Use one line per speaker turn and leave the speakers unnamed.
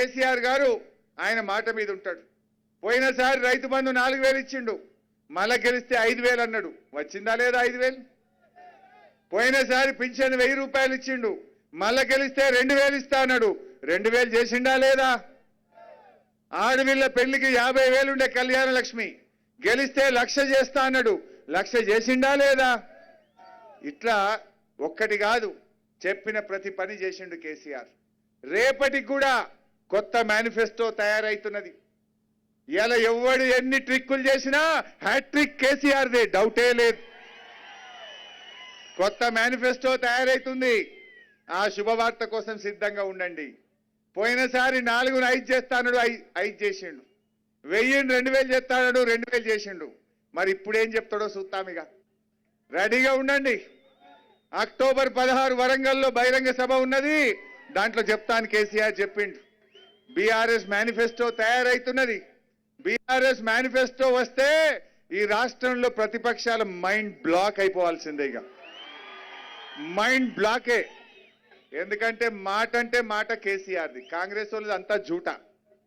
కేసీఆర్ గారు ఆయన మాట మీద ఉంటాడు. పోయినసారి రైతు బంధు నాలుగు వేలు ఇచ్చిండు. మళ్ళా గెలిస్తే ఐదు వేలు అన్నాడు. వచ్చిందా లేదా ఐదు వేలు? పోయినసారి పింఛన్ వెయ్యి రూపాయలు ఇచ్చిండు. మళ్ళా గెలిస్తే రెండు వేలు ఇస్తా అన్నాడు. రెండు వేలు చేసిండా లేదా? ఆడవిళ్ళ పెళ్ళికి యాభై వేలు ఉండే కళ్యాణ లక్ష్మి. గెలిస్తే లక్ష చేస్తా అన్నాడు. లక్ష చేసిండా లేదా? ఇట్లా ఒక్కటి కాదు. చెప్పిన ప్రతి పని చేసిండు కేసీఆర్. రేపటికి కూడా కొత్త మేనిఫెస్టో తయారైతున్నది. ఇలా ఎవడు ఎన్ని ట్రిక్కులు చేసినా హ్యాట్రిక్ కేసీఆర్దే డౌటే లేదు. కొత్త మేనిఫెస్టో తయారైతుంది. ఆ శుభవార్త కోసం సిద్ధంగా ఉండండి. పోయినసారి నాలుగును ఐదు చేస్తానడు ఐ- ఐదు చేసిండు. వెయ్యిని రెండు వేలు చేస్తాడు రెండు వేలు చేసిండు. మరి ఇప్పుడేం చెప్తాడో చూస్తామిగా రెడీగా ఉండండి. అక్టోబర్ పదహారు వరంగల్లో బహిరంగ సభ ఉన్నది. దాంట్లో చెప్తాను కేసీఆర్ చెప్పిండు. బీఆర్ఎస్ మేనిఫెస్టో తయారైతున్నది. బీఆర్ఎస్ మేనిఫెస్టో వస్తే ఈ రాష్ట్రంలో ప్రతిపక్షాల మైండ్ బ్లాక్ అయిపోవాల్సిందే ఇక. మైండ్ బ్లాకే. ఎందుకంటే మాట అంటే మాట కేసీఆర్ది. కాంగ్రెస్ వాళ్ళది అంతా జూటా.